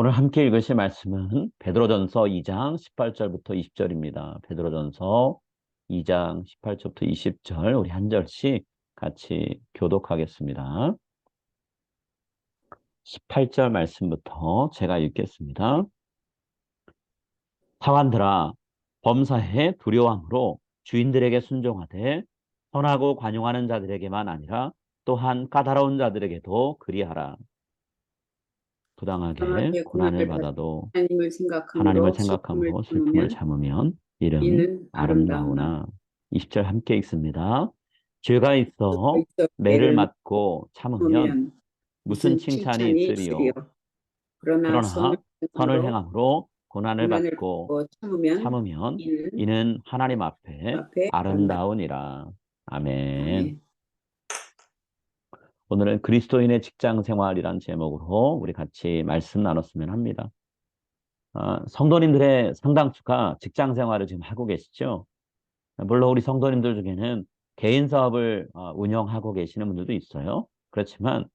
오늘 함께 읽으실 말씀은 베드로전서 2장 18절부터 20절입니다. 베드로전서 2장 18절부터 20절 우리 한 절씩 같이 교독하겠습니다. 18절 말씀부터 제가 읽겠습니다. 사관들아 범사에 두려움으로 주인들에게 순종하되 선하고 관용하는 자들에게만 아니라 또한 까다로운 자들에게도 그리하라. 부당하게 고난을 받아도 하나님을 생각함으로 하나님을 생각함으로 슬픔을 참으면 이는 이는 아름다우나. 20절 함께 읽습니다. 죄가 있어 매를 맞고 참으면 무슨 칭찬이 있으리요? 그러나 선을, 행함으로 고난을 받고 참으면 이는 하나님 앞에 아름다우니라. 아멘. 오늘은 그리스도인의 직장 생활이란 제목으로 우리 같이 말씀 나눴으면 합니다. 아, 성도님들의 상당수가 직장 생활을 지금 하고 계시죠. 물론 우리 성도님들 중에는 개인 사업을 어, 운영하고 계시는 분들도 있어요. 그렇지만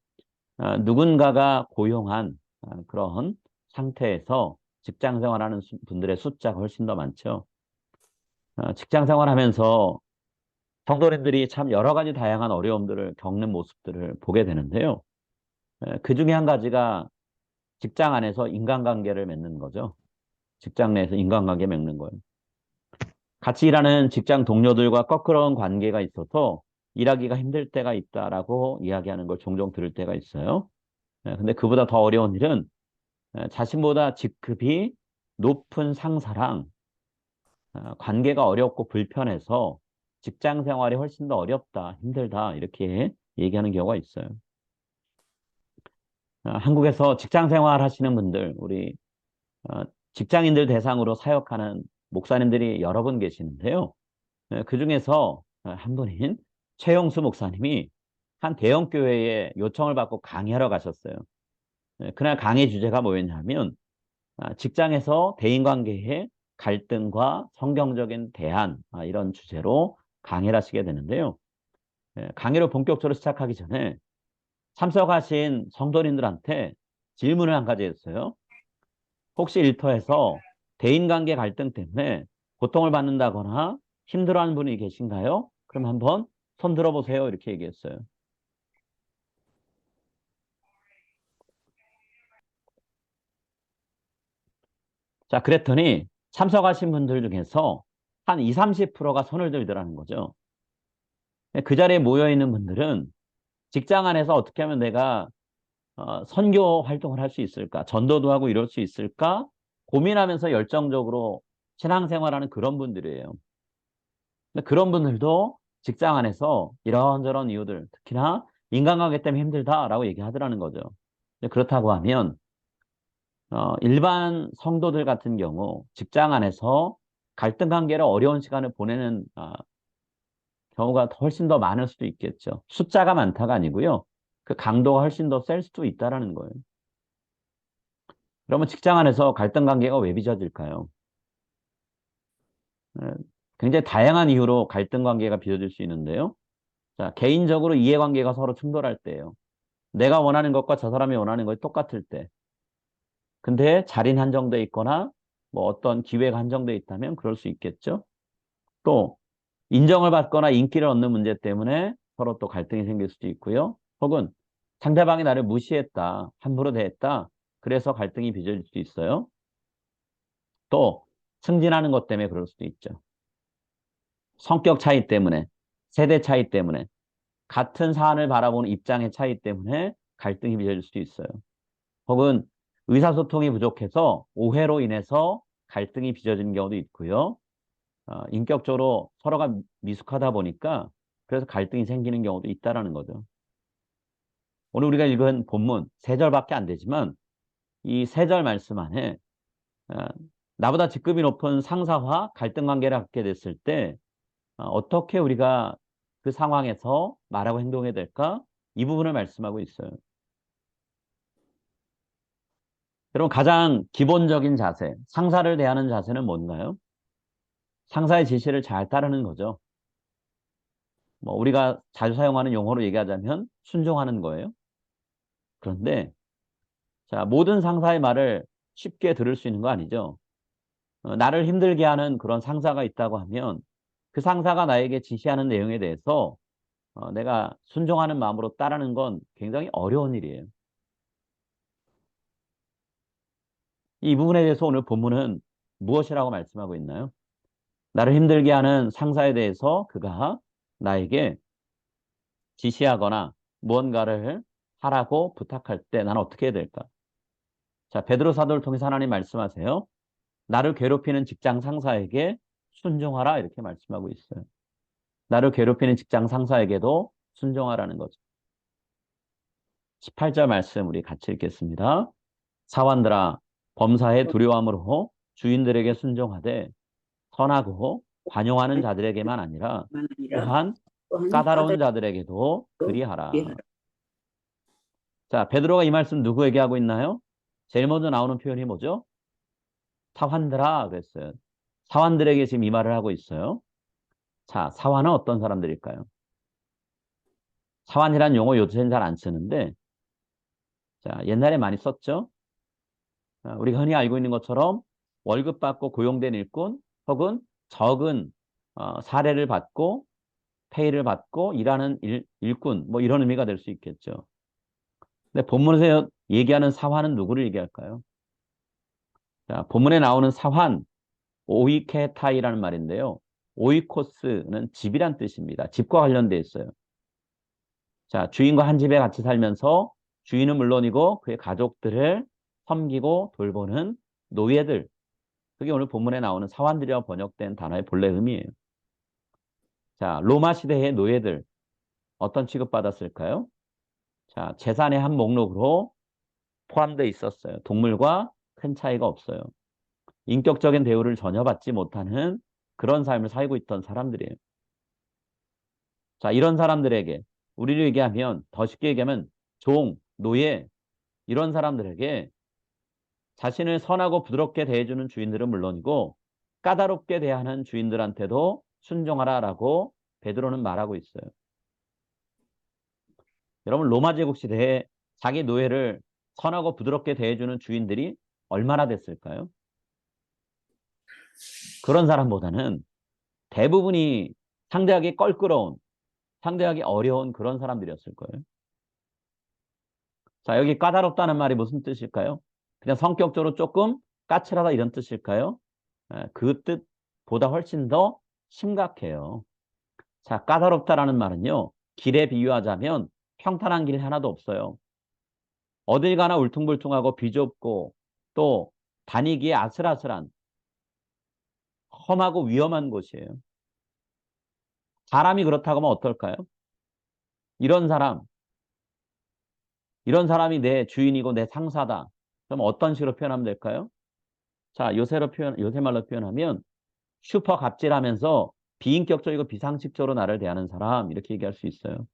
아, 누군가가 고용한 아, 그런 상태에서 직장 생활하는 수- 분들의 숫자가 훨씬 더 많죠. 아, 직장 생활하면서 성도님들이 참 여러 가지 다양한 어려움들을 겪는 모습들을 보게 되는데요. 에, 그 중에 한 가지가 직장 안에서 인간관계를 맺는 거죠. 직장 내에서 인간관계 맺는 거예요. 같이 일하는 직장 동료들과 거꾸로운 관계가 있어서 일하기가 힘들 때가 있다라고 이야기하는 걸 종종 들을 때가 있어요. 에, 근데 그보다 더 어려운 일은 에, 자신보다 직급이 높은 상사랑 어, 관계가 어렵고 불편해서 직장 생활이 훨씬 더 어렵다, 힘들다 이렇게 얘기하는 경우가 있어요. 어, 한국에서 직장 생활 하시는 분들, 우리 어, 직장인들 대상으로 사역하는 목사님들이 여러 분 계시는데요. 어, 그 중에서 어, 한 분인 최영수 목사님이 한 대형 교회에 요청을 받고 강의하러 가셨어요. 어, 그날 강의 주제가 뭐였냐면 아, 직장에서 대인관계의 갈등과 성경적인 대안 아, 이런 주제로 강의를 하시게 되는데요. 예, 강의를 본격적으로 시작하기 전에 참석하신 성도님들한테 질문을 한 가지 했어요. 혹시 일터에서 대인관계 갈등 때문에 고통을 받는다거나 힘들어하는 분이 계신가요? 그럼 한번 손 들어보세요. 이렇게 얘기했어요. 자, 그랬더니 참석하신 분들 중에서 한 20, 30%가 손을 들더라는 거죠. 그 자리에 모여 있는 분들은 직장 안에서 어떻게 하면 내가 어, 선교 활동을 할 수 있을까? 전도도 하고 이럴 수 있을까? 고민하면서 열정적으로 신앙생활하는 그런 분들이에요. 그런 분들도 직장 안에서 이런저런 이유들, 특히나 인간관계 때문에 힘들다라고 얘기하더라는 거죠. 그렇다고 하면 어, 일반 성도들 같은 경우 직장 안에서 갈등 관계를 어려운 시간을 보내는 아, 경우가 훨씬 더 많을 수도 있겠죠. 숫자가 많다가 아니고요. 그 강도가 훨씬 더 셀 수도 있다라는 거예요. 그러면 직장 안에서 갈등 관계가 왜 빚어질까요? 에, 굉장히 다양한 이유로 갈등 관계가 빚어질 수 있는데요. 자, 개인적으로 이해관계가 서로 충돌할 때예요. 내가 원하는 것과 저 사람이 원하는 것이 똑같을 때. 근데 자리는 한정돼 있거나 뭐 어떤 기회가 한정돼 있다면 그럴 수 있겠죠. 또 인정을 받거나 인기를 얻는 문제 때문에 서로 또 갈등이 생길 수도 있고요. 혹은 상대방이 나를 무시했다, 함부로 대했다. 그래서 갈등이 빚어질 수도 있어요. 또 승진하는 것 때문에 그럴 수도 있죠. 성격 차이 때문에, 세대 차이 때문에, 같은 사안을 바라보는 입장의 차이 때문에 갈등이 빚어질 수도 있어요. 혹은 의사소통이 부족해서 오해로 인해서 갈등이 빚어지는 경우도 있고요. 어, 인격적으로 서로가 미숙하다 보니까 그래서 갈등이 생기는 경우도 있다라는 거죠. 오늘 우리가 읽은 본문 세 절밖에 안 되지만 이 세 절 말씀 안에 어, 나보다 직급이 높은 상사와 갈등 관계를 갖게 됐을 때 어, 떻게 우리가 그 상황에서 말하고 행동해야 될까? 이 부분을 말씀하고 있어요. 여러분 가장 기본적인 자세, 상사를 대하는 자세는 뭔가요? 상사의 지시를 잘 따르는 거죠. 뭐 우리가 자주 사용하는 용어로 얘기하자면 순종하는 거예요. 그런데 자 모든 상사의 말을 쉽게 들을 수 있는 거 아니죠. 어, 나를 힘들게 하는 그런 상사가 있다고 하면 그 상사가 나에게 지시하는 내용에 대해서 어, 내가 순종하는 마음으로 따르는 건 굉장히 어려운 일이에요. 이 부분에 대해서 오늘 본문은 무엇이라고 말씀하고 있나요? 나를 힘들게 하는 상사에 대해서 그가 나에게 지시하거나 무언가를 하라고 부탁할 때 나는 어떻게 해야 될까? 자, 베드로 사도를 통해서 하나님 말씀하세요. 나를 괴롭히는 직장 상사에게 순종하라 이렇게 말씀하고 있어요. 나를 괴롭히는 직장 상사에게도 순종하라는 거죠. 18절 말씀 우리 같이 읽겠습니다. 사관들아 범사에 두려움으로 주인들에게 순종하되 선하고 관용하는 자들에게만 아니라 또한 까다로운 자들에게도. 그리하라. 자, 베드로가 이 말씀 누구에게 하고 있나요? 제일 먼저 나오는 표현이 뭐죠? 사환들아 그랬어요. 사환들에게 지금 이 말을 하고 있어요. 자, 사환은 어떤 사람들일까요? 사환이란 용어 요새는 잘 안 쓰는데, 자, 옛날에 많이 썼죠? 아, 우리가 흔히 알고 있는 것처럼 월급 받고 고용된 일꾼 혹은 적은 어, 사례를 받고 페이를 받고 일하는 일, 일꾼 뭐 이런 의미가 될 수 있겠죠. 근데 본문에서 얘기하는 사환은 누구를 얘기할까요? 자, 본문에 나오는 사환 오이케타이라는 말인데요. 오이코스는 집이란 뜻입니다. 집과 관련돼 있어요. 자, 주인과 한 집에 같이 살면서 주인은 물론이고 그의 가족들을 섬기고 돌보는 노예들. 그게 오늘 본문에 나오는 사환들이라고 번역된 단어의 본래 의미예요. 자, 로마 시대의 노예들 어떤 취급받았을까요? 자, 재산의 한 목록으로 포함되어 있었어요. 동물과 큰 차이가 없어요. 인격적인 대우를 전혀 받지 못하는 그런 삶을 살고 있던 사람들이에요. 자, 이런 사람들에게 우리를 얘기하면 더 쉽게 얘기하면 종, 노예 이런 사람들에게 자신을 선하고 부드럽게 대해주는 주인들은 물론이고 까다롭게 대하는 주인들한테도 순종하라라고 베드로는 말하고 있어요. 여러분 로마 제국 시대에 자기 노예를 선하고 부드럽게 대해주는 주인들이 얼마나 됐을까요? 그런 사람보다는 대부분이 상대하기 껄끄러운, 상대하기 어려운 그런 사람들이었을 거예요. 자, 여기 까다롭다는 말이 무슨 뜻일까요? 그냥 성격적으로 조금 까칠하다 이런 뜻일까요? 에, 그 뜻보다 훨씬 더 심각해요. 자, 까다롭다라는 말은요, 길에 비유하자면 평탄한 길 하나도 없어요. 어딜 가나 울퉁불퉁하고 비좁고 또 다니기에 아슬아슬한 험하고 위험한 곳이에요. 사람이 그렇다고 하면 어떨까요? 이런 사람, 이런 사람이 내 주인이고 내 상사다. 그럼 어떤 식으로 표현하면 될까요? 자, 요새로 표현, 요새 말로 표현하면 슈퍼 갑질하면서 비인격적이고 비상식적으로 나를 대하는 사람 이렇게 얘기할 수 있어요.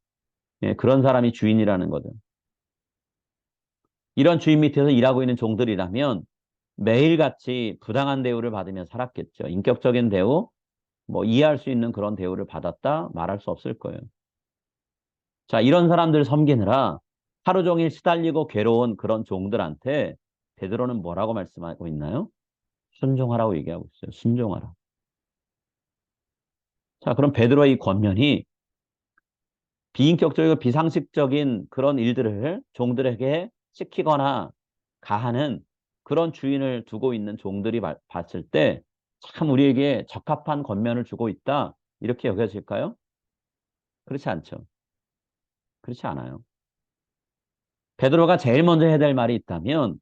예, 그런 사람이 주인이라는 거죠. 이런 주인 밑에서 일하고 있는 종들이라면 매일같이 부당한 대우를 받으며 살았겠죠. 인격적인 대우, 뭐 이해할 수 있는 그런 대우를 받았다 말할 수 없을 거예요. 자, 이런 사람들 섬기느라 하루 종일 시달리고 괴로운 그런 종들한테 베드로는 뭐라고 말씀하고 있나요? 순종하라고 얘기하고 있어요. 순종하라. 자, 그럼 베드로의 이 권면이 비인격적이고 비상식적인 그런 일들을 종들에게 시키거나 가하는 그런 주인을 두고 있는 종들이 바- 봤을 때 참 우리에게 적합한 권면을 주고 있다. 이렇게 여겨질까요? 그렇지 않죠. 그렇지 않아요. 베드로가 제일 먼저 해야 될 말이 있다면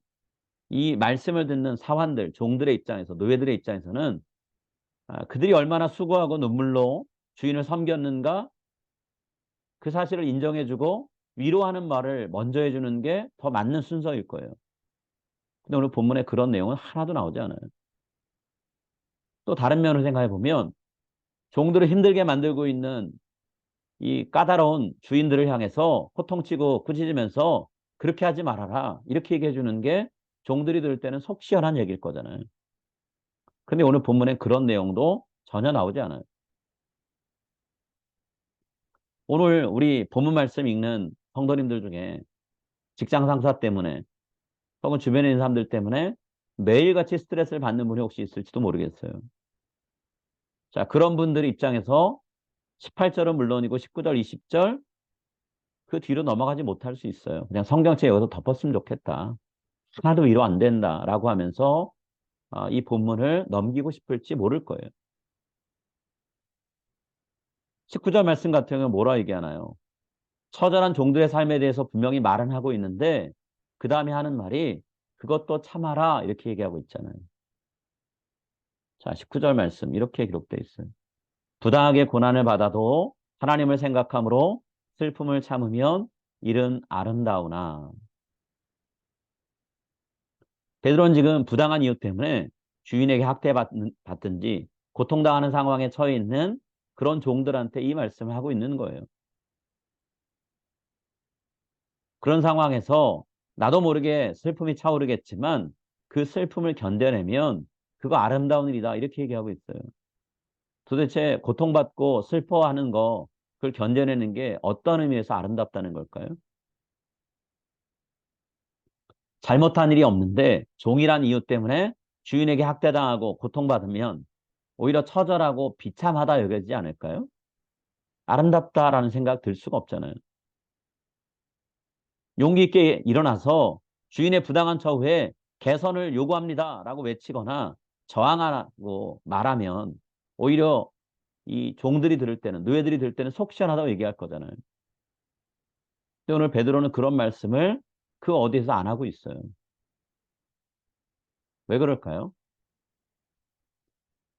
이 말씀을 듣는 사환들, 종들의 입장에서, 노예들의 입장에서는 아, 그들이 얼마나 수고하고 눈물로 주인을 섬겼는가 그 사실을 인정해주고 위로하는 말을 먼저 해주는 게 더 맞는 순서일 거예요. 근데 오늘 본문에 그런 내용은 하나도 나오지 않아요. 또 다른 면을 생각해 보면 종들을 힘들게 만들고 있는 이 까다로운 주인들을 향해서 호통치고 꾸짖으면서 그렇게 하지 말아라 이렇게 얘기해 주는 게 종들이 들을 때는 속 시원한 얘기일 거잖아요. 근데 오늘 본문에 그런 내용도 전혀 나오지 않아요. 오늘 우리 본문 말씀 읽는 성도님들 중에 직장 상사 때문에 혹은 주변에 있는 사람들 때문에 매일같이 스트레스를 받는 분이 혹시 있을지도 모르겠어요. 자, 그런 분들 입장에서 18절은 물론이고 19절, 20절 그 뒤로 넘어가지 못할 수 있어요. 그냥 성경책 여기서 덮었으면 좋겠다. 하나도 위로 안 된다라고 하면서 아, 이 본문을 넘기고 싶을지 모를 거예요. 19절 말씀 같은 경우는 뭐라 얘기하나요? 처절한 종들의 삶에 대해서 분명히 말은 하고 있는데 그 다음에 하는 말이 그것도 참아라 이렇게 얘기하고 있잖아요. 자, 19절 말씀 이렇게 기록되어 있어요. 부당하게 고난을 받아도 하나님을 생각함으로 슬픔을 참으면 일은 아름다우나. 베드로는 지금 부당한 이유 때문에 주인에게 학대받든지 고통당하는 상황에 처해 있는 그런 종들한테 이 말씀을 하고 있는 거예요. 그런 상황에서 나도 모르게 슬픔이 차오르겠지만 그 슬픔을 견뎌내면 그거 아름다운 일이다 이렇게 얘기하고 있어요. 도대체 고통받고 슬퍼하는 거 그걸 견뎌내는 게 어떤 의미에서 아름답다는 걸까요? 잘못한 일이 없는데 종이란 이유 때문에 주인에게 학대당하고 고통받으면 오히려 처절하고 비참하다 여겨지지 않을까요? 아름답다라는 생각 들 수가 없잖아요. 용기 있게 일어나서 주인의 부당한 처우에 개선을 요구합니다 라고 외치거나 저항하라고 말하면 오히려 이 종들이 들을 때는 노예들이 들을 때는 속 시원하다고 얘기할 거잖아요. 오늘 베드로는 그런 말씀을 그 어디에서 안 하고 있어요. 왜 그럴까요?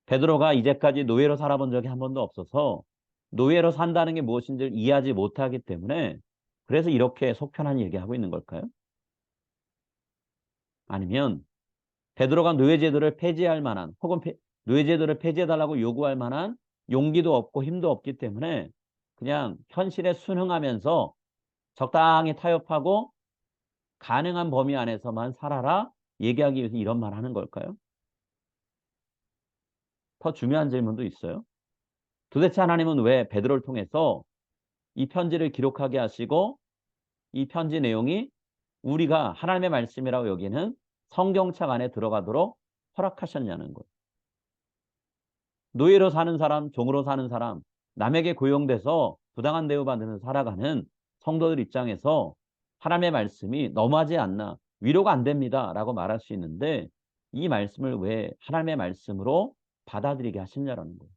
베드로가 이제까지 노예로 살아본 적이 한 번도 없어서 노예로 산다는 게 무엇인지를 이해하지 못하기 때문에 그래서 이렇게 속편한 얘기하고 있는 걸까요? 아니면 베드로가 노예 제도를 폐지할 만한 혹은 노예 제도를 폐지해달라고 요구할 만한 용기도 없고 힘도 없기 때문에 그냥 현실에 순응하면서 적당히 타협하고 가능한 범위 안에서만 살아라 얘기하기 위해서 이런 말 하는 걸까요? 더 중요한 질문도 있어요. 도대체 하나님은 왜 베드로를 통해서 이 편지를 기록하게 하시고 이 편지 내용이 우리가 하나님의 말씀이라고 여기는 성경책 안에 들어가도록 허락하셨냐는 거예요. 노예로 사는 사람, 종으로 사는 사람, 남에게 고용돼서 부당한 대우받으며 살아가는 성도들 입장에서 하나님의 말씀이 너무하지 않나 위로가 안 됩니다 라고 말할 수 있는데 이 말씀을 왜 하나님의 말씀으로 받아들이게 하셨냐라는 거예요.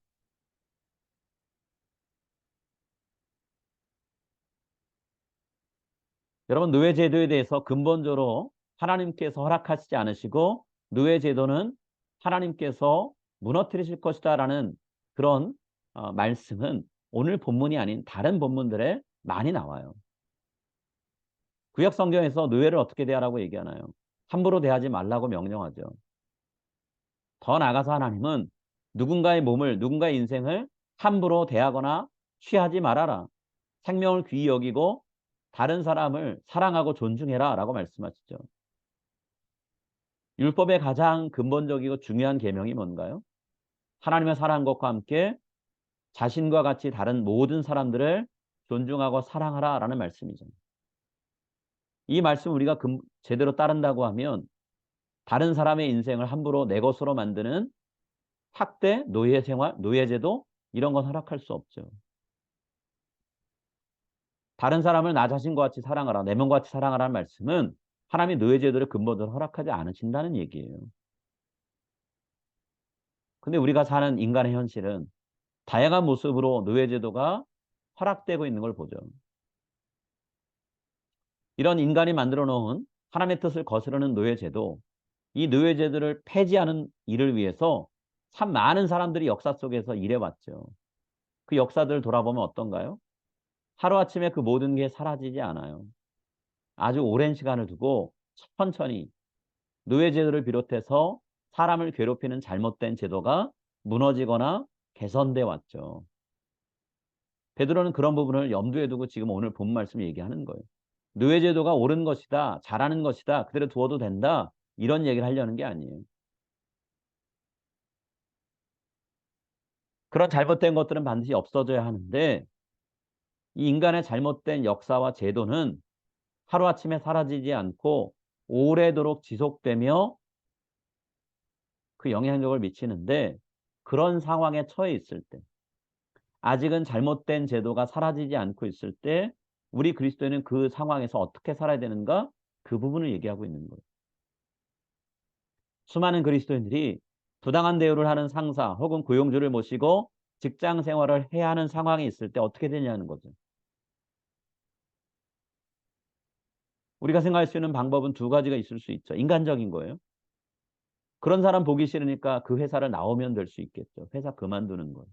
여러분 노예 제도에 대해서 근본적으로 하나님께서 허락하시지 않으시고 노예 제도는 하나님께서 무너뜨리실 것이다 라는 그런 어, 말씀은 오늘 본문이 아닌 다른 본문들에 많이 나와요. 구약 성경에서 노예를 어떻게 대하라고 얘기하나요? 함부로 대하지 말라고 명령하죠. 더 나아가서 하나님은 누군가의 몸을, 누군가의 인생을 함부로 대하거나 취하지 말아라. 생명을 귀히 여기고 다른 사람을 사랑하고 존중해라 라고 말씀하시죠. 율법의 가장 근본적이고 중요한 계명이 뭔가요? 하나님의 사랑한 것과 함께 자신과 같이 다른 모든 사람들을 존중하고 사랑하라 라는 말씀이죠. 이 말씀 우리가 제대로 따른다고 하면 다른 사람의 인생을 함부로 내 것으로 만드는 학대, 노예 생활, 노예 제도 이런 건 허락할 수 없죠. 다른 사람을 나 자신과 같이 사랑하라, 내 몸과 같이 사랑하라는 말씀은 하나님이 노예 제도를 근본적으로 허락하지 않으신다는 얘기예요. 근데 우리가 사는 인간의 현실은 다양한 모습으로 노예 제도가 허락되고 있는 걸 보죠. 이런 인간이 만들어 놓은 하나님의 뜻을 거스르는 노예제도, 이 노예제도를 폐지하는 일을 위해서 참 많은 사람들이 역사 속에서 일해왔죠. 그 역사들을 돌아보면 어떤가요? 하루아침에 그 모든 게 사라지지 않아요. 아주 오랜 시간을 두고 천천히 노예제도를 비롯해서 사람을 괴롭히는 잘못된 제도가 무너지거나 개선돼 왔죠. 베드로는 그런 부분을 염두에 두고 지금 오늘 본 말씀 얘기하는 거예요. 노예제도가 옳은 것이다, 잘하는 것이다, 그대로 두어도 된다, 이런 얘기를 하려는 게 아니에요. 그런 잘못된 것들은 반드시 없어져야 하는데 이 인간의 잘못된 역사와 제도는 하루아침에 사라지지 않고 오래도록 지속되며 그 영향력을 미치는데 그런 상황에 처해 있을 때 아직은 잘못된 제도가 사라지지 않고 있을 때 우리 그리스도인은 그 상황에서 어떻게 살아야 되는가 그 부분을 얘기하고 있는 거예요. 수많은 그리스도인들이 부당한 대우를 하는 상사 혹은 고용주를 모시고 직장 생활을 해야 하는 상황이 있을 때 어떻게 되냐는 거죠. 우리가 생각할 수 있는 방법은 두 가지가 있을 수 있죠. 인간적인 거예요. 그런 사람 보기 싫으니까 그 회사를 나오면 될 수 있겠죠. 회사 그만두는 거예요.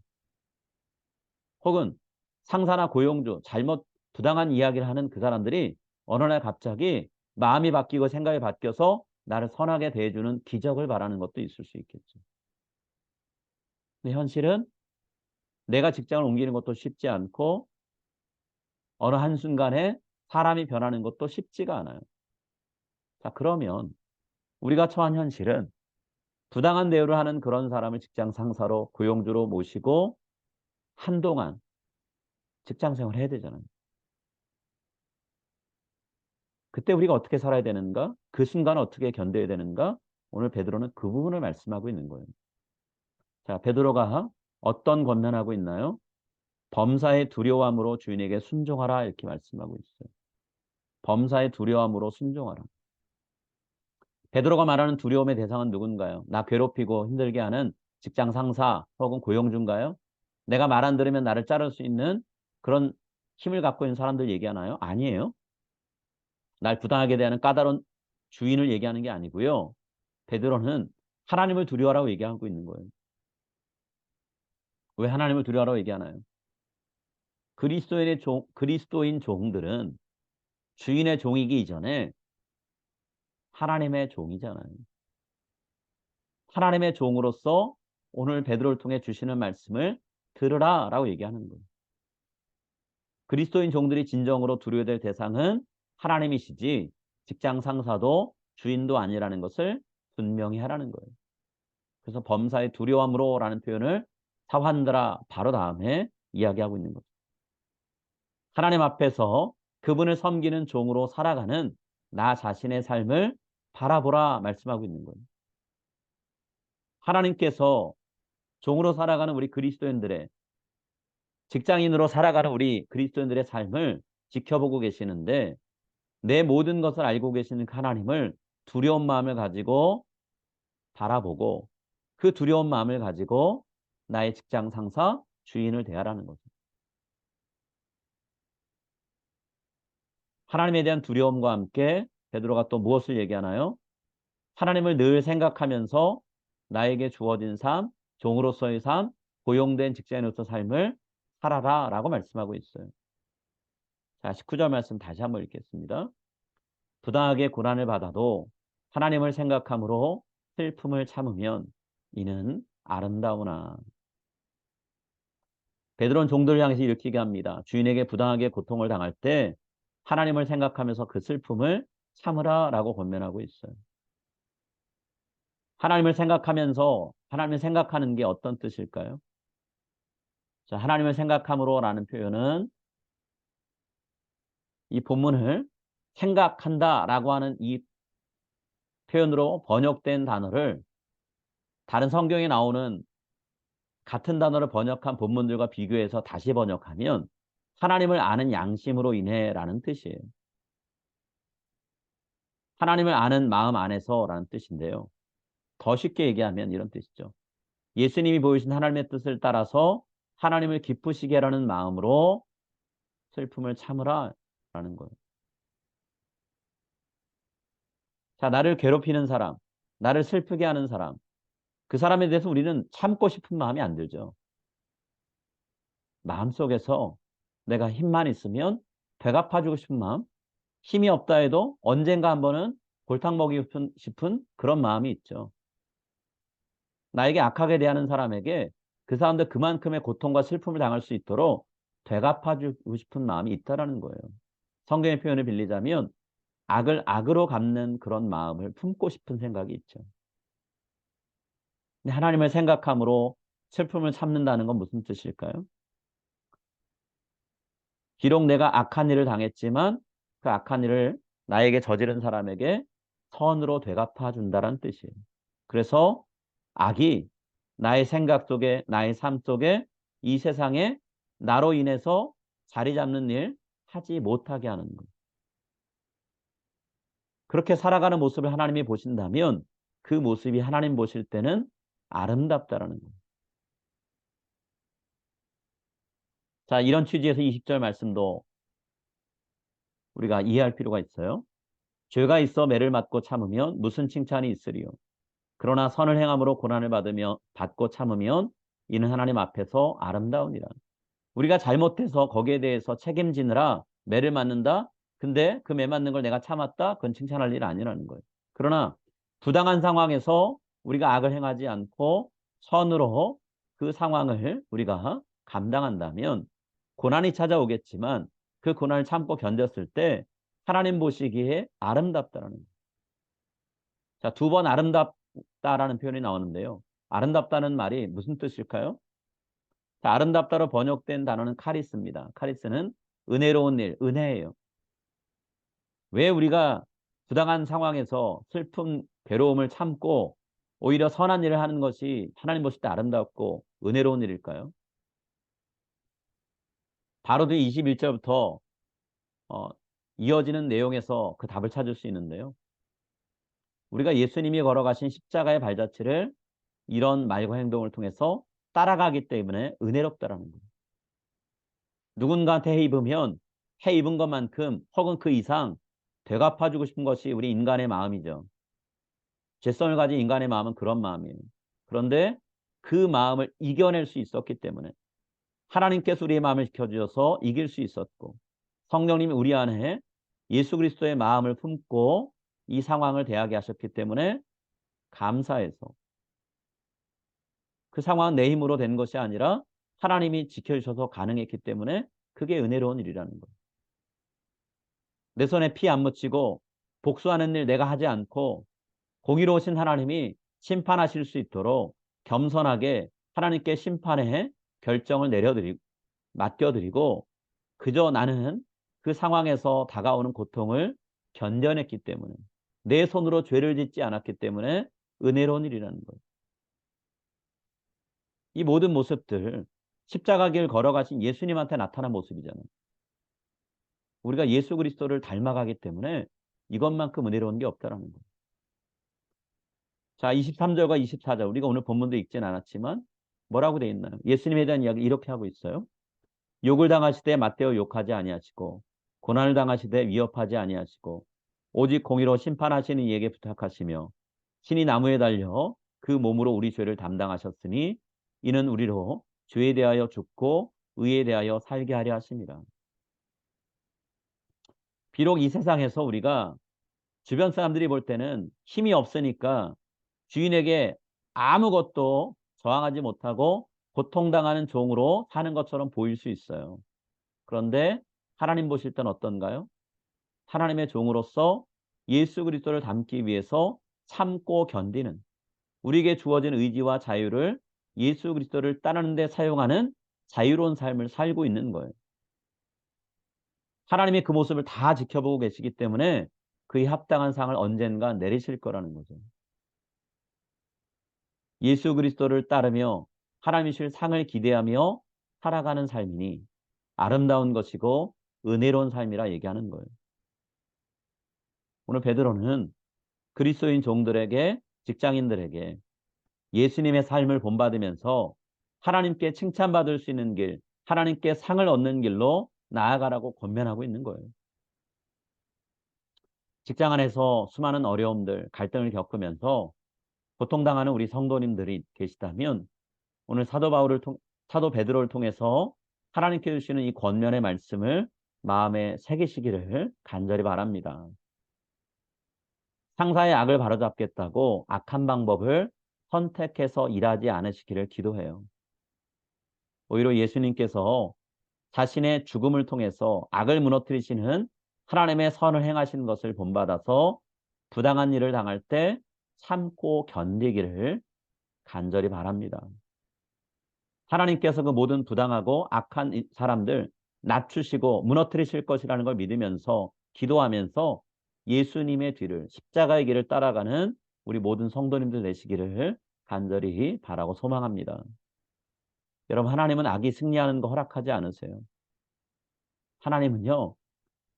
혹은 상사나 고용주 잘못 부당한 이야기를 하는 그 사람들이 어느 날 갑자기 마음이 바뀌고 생각이 바뀌어서 나를 선하게 대해주는 기적을 바라는 것도 있을 수 있겠죠. 근데 현실은 내가 직장을 옮기는 것도 쉽지 않고 어느 한순간에 사람이 변하는 것도 쉽지가 않아요. 자, 그러면 우리가 처한 현실은 부당한 대우를 하는 그런 사람을 직장 상사로 고용주로 모시고 한동안 직장 생활을 해야 되잖아요. 그때 우리가 어떻게 살아야 되는가? 그 순간을 어떻게 견뎌야 되는가? 오늘 베드로는 그 부분을 말씀하고 있는 거예요. 자, 베드로가 어떤 권면하고 있나요? 범사의 두려움으로 주인에게 순종하라 이렇게 말씀하고 있어요. 범사의 두려움으로 순종하라. 베드로가 말하는 두려움의 대상은 누군가요? 나 괴롭히고 힘들게 하는 직장 상사 혹은 고용주인가요? 내가 말 안 들으면 나를 자를 수 있는 그런 힘을 갖고 있는 사람들 얘기하나요? 아니에요. 날 부당하게 대하는 까다로운 주인을 얘기하는 게 아니고요. 베드로는 하나님을 두려워하라고 얘기하고 있는 거예요. 왜 하나님을 두려워하라고 얘기하나요? 그리스도인의 종, 그리스도인 종들은 주인의 종이기 이전에 하나님의 종이잖아요. 하나님의 종으로서 오늘 베드로를 통해 주시는 말씀을 들으라라고 얘기하는 거예요. 그리스도인 종들이 진정으로 두려워될 대상은 하나님이시지 직장 상사도 주인도 아니라는 것을 분명히 하라는 거예요. 그래서 범사의 두려움으로 라는 표현을 사환드라 바로 다음에 이야기하고 있는 거죠. 하나님 앞에서 그분을 섬기는 종으로 살아가는 나 자신의 삶을 바라보라 말씀하고 있는 거예요. 하나님께서 종으로 살아가는 우리 그리스도인들의 직장인으로 살아가는 우리 그리스도인들의 삶을 지켜보고 계시는데 내 모든 것을 알고 계시는 하나님을 두려운 마음을 가지고 바라보고 그 두려운 마음을 가지고 나의 직장 상사 주인을 대하라는 거죠. 하나님에 대한 두려움과 함께 베드로가 또 무엇을 얘기하나요? 하나님을 늘 생각하면서 나에게 주어진 삶, 종으로서의 삶, 고용된 직장인으로서 삶을 살아라 라고 말씀하고 있어요. 자, 19절 말씀 다시 한번 읽겠습니다. 부당하게 고난을 받아도 하나님을 생각함으로 슬픔을 참으면 이는 아름다우나. 베드로는 종들을 향해서 이렇게 얘기합니다. 주인에게 부당하게 고통을 당할 때 하나님을 생각하면서 그 슬픔을 참으라 라고 권면하고 있어요. 하나님을 생각하면서 하나님을 생각하는 게 어떤 뜻일까요? 자, 하나님을 생각함으로 라는 표현은 이 본문을 생각한다 라고 하는 이 표현으로 번역된 단어를 다른 성경에 나오는 같은 단어를 번역한 본문들과 비교해서 다시 번역하면 하나님을 아는 양심으로 인해 라는 뜻이에요. 하나님을 아는 마음 안에서 라는 뜻인데요. 더 쉽게 얘기하면 이런 뜻이죠. 예수님이 보이신 하나님의 뜻을 따라서 하나님을 기쁘시게 하라는 마음으로 슬픔을 참으라 라는 거예요. 자, 나를 괴롭히는 사람, 나를 슬프게 하는 사람, 그 사람에 대해서 우리는 참고 싶은 마음이 안 들죠. 마음속에서 내가 힘만 있으면 되갚아주고 싶은 마음, 힘이 없다 해도 언젠가 한 번은 골탕 먹이고 싶은 그런 마음이 있죠. 나에게 악하게 대하는 사람에게 그 사람들 그만큼의 고통과 슬픔을 당할 수 있도록 되갚아주고 싶은 마음이 있다라는 거예요. 성경의 표현을 빌리자면 악을 악으로 갚는 그런 마음을 품고 싶은 생각이 있죠. 하나님을 생각함으로 슬픔을 참는다는 건 무슨 뜻일까요? 비록 내가 악한 일을 당했지만 그 악한 일을 나에게 저지른 사람에게 선으로 되갚아 준다는 뜻이에요. 그래서 악이 나의 생각 속에, 나의 삶 속에 이 세상에 나로 인해서 자리 잡는 일 하지 못하게 하는 것. 그렇게 살아가는 모습을 하나님이 보신다면 그 모습이 하나님 보실 때는 아름답다라는 거예요. 자, 이런 취지에서 20절 말씀도 우리가 이해할 필요가 있어요. 죄가 있어 매를 맞고 참으면 무슨 칭찬이 있으리요. 그러나 선을 행함으로 고난을 받으며 받고 참으면 이는 하나님 앞에서 아름다우니라. 우리가 잘못해서 거기에 대해서 책임지느라 매를 맞는다. 근데 그 매 맞는 걸 내가 참았다. 그건 칭찬할 일 아니라는 거예요. 그러나 부당한 상황에서 우리가 악을 행하지 않고 선으로 그 상황을 우리가 감당한다면 고난이 찾아오겠지만 그 고난을 참고 견뎠을 때 하나님 보시기에 아름답다라는 거예요. 자, 두 번 아름답다라는 표현이 나오는데요. 아름답다는 말이 무슨 뜻일까요? 자, 아름답다로 번역된 단어는 카리스입니다. 카리스는 은혜로운 일, 은혜예요. 왜 우리가 부당한 상황에서 슬픔, 괴로움을 참고 오히려 선한 일을 하는 것이 하나님 보실 때 아름답고 은혜로운 일일까요? 바로 뒤 21절부터 어, 이어지는 내용에서 그 답을 찾을 수 있는데요. 우리가 예수님이 걸어가신 십자가의 발자취를 이런 말과 행동을 통해서 따라가기 때문에 은혜롭다라는 거예요. 누군가한테 해 입으면 해 입은 것만큼 혹은 그 이상 되갚아주고 싶은 것이 우리 인간의 마음이죠. 죄성을 가진 인간의 마음은 그런 마음이에요. 그런데 그 마음을 이겨낼 수 있었기 때문에 하나님께서 우리의 마음을 지켜주셔서 이길 수 있었고 성령님이 우리 안에 예수 그리스도의 마음을 품고 이 상황을 대하게 하셨기 때문에 감사해서 그 상황은 내 힘으로 된 것이 아니라 하나님이 지켜주셔서 가능했기 때문에 그게 은혜로운 일이라는 거예요. 내 손에 피 안 묻히고 복수하는 일 내가 하지 않고 공의로우신 하나님이 심판하실 수 있도록 겸손하게 하나님께 심판의 결정을 내려드리고 맡겨드리고 그저 나는 그 상황에서 다가오는 고통을 견뎌냈기 때문에 내 손으로 죄를 짓지 않았기 때문에 은혜로운 일이라는 거예요. 이 모든 모습들 십자가 길 걸어가신 예수님한테 나타난 모습이잖아요. 우리가 예수 그리스도를 닮아가기 때문에 이것만큼 은혜로운 게 없다라는 거예요. 자, 23절과 24절 우리가 오늘 본문도 읽진 않았지만 뭐라고 되어 있나요? 예수님에 대한 이야기 이렇게 하고 있어요. 욕을 당하시되 맞대어 욕하지 아니하시고 고난을 당하시되 위협하지 아니하시고 오직 공의로 심판하시는 이에게 부탁하시며 신이 나무에 달려 그 몸으로 우리 죄를 담당하셨으니 이는 우리로 죄에 대하여 죽고 의에 대하여 살게 하려 하십니다. 비록 이 세상에서 우리가 주변 사람들이 볼 때는 힘이 없으니까 주인에게 아무것도 저항하지 못하고 고통당하는 종으로 사는 것처럼 보일 수 있어요. 그런데 하나님 보실 땐 어떤가요? 하나님의 종으로서 예수 그리스도를 닮기 위해서 참고 견디는 우리에게 주어진 의지와 자유를 예수 그리스도를 따르는 데 사용하는 자유로운 삶을 살고 있는 거예요. 하나님이 그 모습을 다 지켜보고 계시기 때문에 그에 합당한 상을 언젠가 내리실 거라는 거죠. 예수 그리스도를 따르며 하나님이실 상을 기대하며 살아가는 삶이니 아름다운 것이고 은혜로운 삶이라 얘기하는 거예요. 오늘 베드로는 그리스도인 종들에게 직장인들에게 예수님의 삶을 본받으면서 하나님께 칭찬받을 수 있는 길, 하나님께 상을 얻는 길로 나아가라고 권면하고 있는 거예요. 직장 안에서 수많은 어려움들, 갈등을 겪으면서 고통당하는 우리 성도님들이 계시다면 오늘 사도 바울을 통 사도 베드로를 통해서 하나님께 주시는 이 권면의 말씀을 마음에 새기시기를 간절히 바랍니다. 상사의 악을 바로잡겠다고 악한 방법을 선택해서 일하지 않으시기를 기도해요. 오히려 예수님께서 자신의 죽음을 통해서 악을 무너뜨리시는 하나님의 선을 행하시는 것을 본받아서 부당한 일을 당할 때 참고 견디기를 간절히 바랍니다. 하나님께서 그 모든 부당하고 악한 사람들 낮추시고 무너뜨리실 것이라는 걸 믿으면서 기도하면서 예수님의 뒤를 십자가의 길을 따라가는 우리 모든 성도님들 되시기를 간절히 바라고 소망합니다. 여러분 하나님은 악이 승리하는 거 허락하지 않으세요. 하나님은요.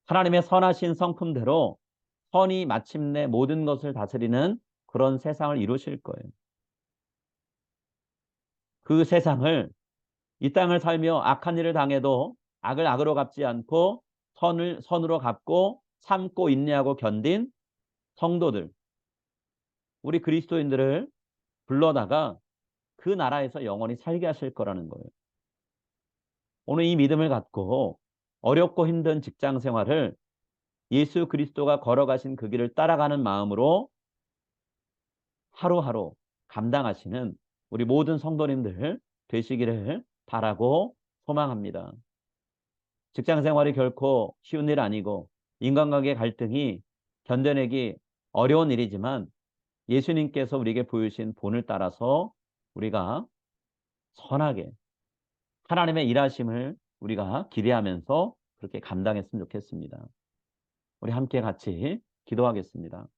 하나님의 선하신 성품대로 선이 마침내 모든 것을 다스리는 그런 세상을 이루실 거예요. 그 세상을 이 땅을 살며 악한 일을 당해도 악을 악으로 갚지 않고 선을 선으로 갚고 참고 인내하고 견딘 성도들, 우리 그리스도인들을 불러다가 그 나라에서 영원히 살게 하실 거라는 거예요. 오늘 이 믿음을 갖고 어렵고 힘든 직장 생활을 예수 그리스도가 걸어가신 그 길을 따라가는 마음으로 하루하루 감당하시는 우리 모든 성도님들 되시기를 바라고 소망합니다. 직장 생활이 결코 쉬운 일 아니고 인간관계 갈등이 견뎌내기 어려운 일이지만 예수님께서 우리에게 보여주신 본을 따라서 우리가 선하게 하나님의 일하심을 우리가 기대하면서 그렇게 감당했으면 좋겠습니다. 우리 함께 같이 기도하겠습니다.